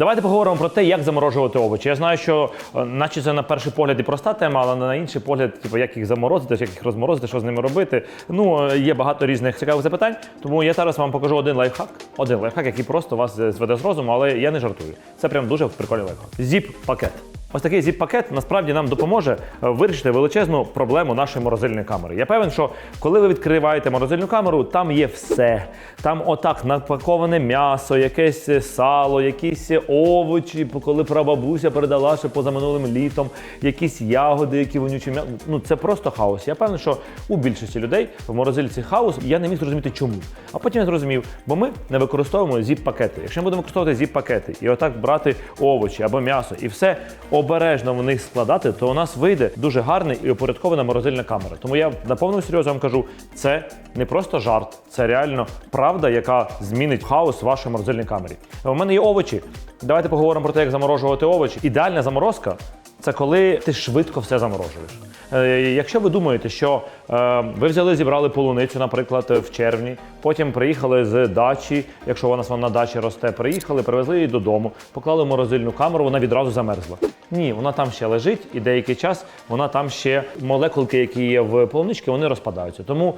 Давайте поговоримо про те, як заморожувати овочі. Я знаю, що е, наче це на перший погляд і проста тема, але на інший погляд, типу, як їх заморозити, як їх розморозити, що з ними робити. Ну, е, є багато різних цікавих запитань. Тому я зараз вам покажу один лайфхак. Один лайфхак, який просто вас е, зведе з розуму, але я не жартую. Це прям дуже прикольний лайфхак. Зіп-пакет. Ось такий зіп-пакет насправді нам допоможе е, вирішити величезну проблему нашої морозильної камери. Я певен, що коли ви відкриваєте морозильну камеру, там є все. Там отак напаковане м'ясо, якесь е, сало, якісь е, овочі, коли прабабуся передала ще позаминулим літом, якісь ягоди, які вонючі м'я... Ну це просто хаос. Я певен, що у більшості людей в морозильці хаос. Я не міг зрозуміти чому. А потім я зрозумів, бо ми не використовуємо зіп-пакети. Якщо ми будемо використовувати зіп-пакети і отак брати овочі або м'ясо і все обережно в них складати, то у нас вийде дуже гарний і упорядкована морозильна камера. Тому я на повному серйозі вам кажу, це не просто жарт, це реально правда, яка змінить хаос в вашій морозильній камері. У мене є овочі. Давайте поговоримо про те, як заморожувати овочі. Ідеальна заморозка це коли ти швидко все заморожуєш. Е, якщо ви думаєте, що е, ви взяли, зібрали полуницю, наприклад, в червні, потім приїхали з дачі, якщо вона на дачі росте, приїхали, привезли її додому, поклали в морозильну камеру, вона відразу замерзла. Ні, вона там ще лежить, і деякий час вона там ще молекулки, які є в полуничці, вони розпадаються. Тому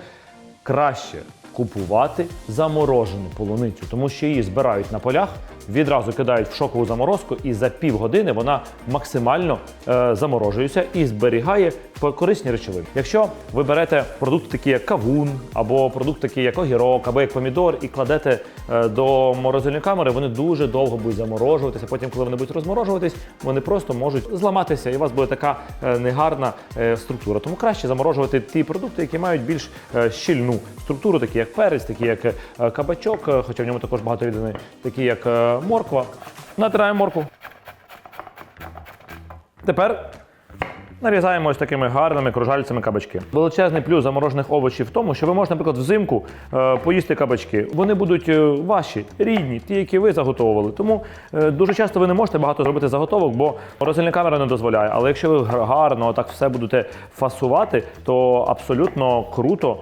краще купувати заморожену полуницю, тому що її збирають на полях, відразу кидають в шокову заморозку, і за півгодини вона максимально е, заморожується і зберігає корисні речовини. Якщо ви берете продукт такий як кавун, або продукт такий як огірок, або як помідор, і кладете е, до морозильної камери, вони дуже довго будуть заморожуватися. Потім, коли вони будуть розморожуватись, вони просто можуть зламатися, і у вас буде така е, негарна е, структура. Тому краще заморожувати ті продукти, які мають більш е, щільну структуру, такі як перець, такі як е, кабачок, е, хоча в ньому також багато рідини, такі як е, морква. Натираємо моркву. Тепер нарізаємо ось такими гарними кружальцями кабачки. Величезний плюс заморожених овочів в тому, що ви можете, наприклад, взимку е, поїсти кабачки. Вони будуть е, ваші, рідні, ті, які ви заготовували. Тому е, дуже часто ви не можете багато зробити заготовок, бо морозильна камера не дозволяє. Але якщо ви гарно так все будете фасувати, то абсолютно круто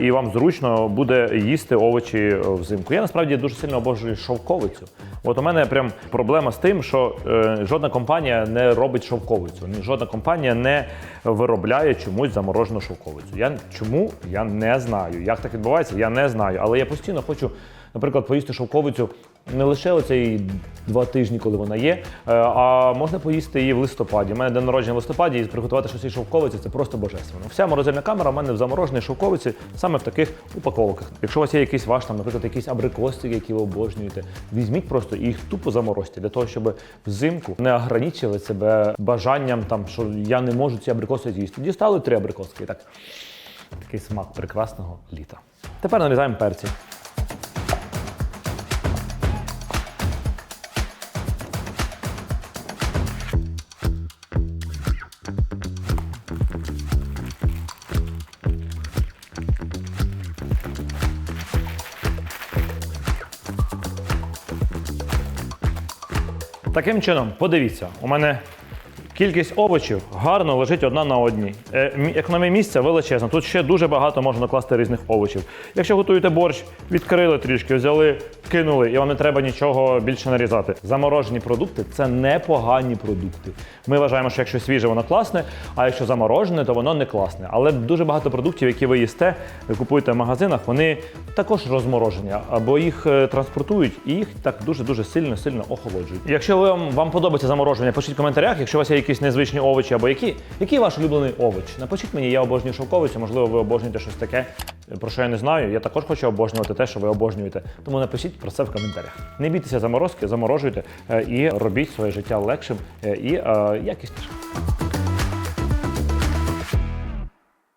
і вам зручно буде їсти овочі взимку. Я насправді дуже сильно обожнюю шовковицю. От у мене прям проблема з тим, що жодна компанія не робить шовковицю. Жодна компанія не виробляє чомусь заморожену шовковицю. Я чому я не знаю. Як так відбувається, я не знаю. Але я постійно хочу, наприклад, поїсти шовковицю не лише оцей два тижні, коли вона є, е, а можна поїсти її в листопаді. У мене день народження в листопаді і приготувати щось шовковиці це просто божественно. Вся морозильна камера у мене в замороженій шовковиці саме в таких упаковках. Якщо у вас є якийсь ваш там, наприклад, якісь абрикосики, які ви обожнюєте, візьміть просто і їх тупо заморозьте для того, щоб взимку не ограничили себе бажанням, там що я не можу ці абрикоси з'їсти. Дістали три абрикоски. і Так такий смак прекрасного літа. Тепер нарізаємо перці. Таким чином, подивіться, у мене кількість овочів гарно лежить одна на одній. Економія місця величезна. Тут ще дуже багато можна накласти різних овочів. Якщо готуєте борщ, відкрили трішки, взяли, кинули, і вам не треба нічого більше нарізати. Заморожені продукти це непогані продукти. Ми вважаємо, що якщо свіже, воно класне, а якщо заморожене, то воно не класне. Але дуже багато продуктів, які ви їсте, ви купуєте в магазинах, вони також розморожені, або їх е, транспортують і їх так дуже дуже сильно сильно охолоджують. Якщо вам, вам подобається замороження, пишіть в коментарях. Якщо у вас є якісь незвичні овочі, або які, який ваш улюблений овоч? Напишіть мені, я обожнюю шовковицю, можливо, ви обожнюєте щось таке, про що я не знаю. Я також хочу обожнювати те, що ви обожнюєте. Тому напишіть про це в коментарях. Не бійтеся заморозки, заморожуйте е, і робіть своє життя легшим е, і е, якіснішим.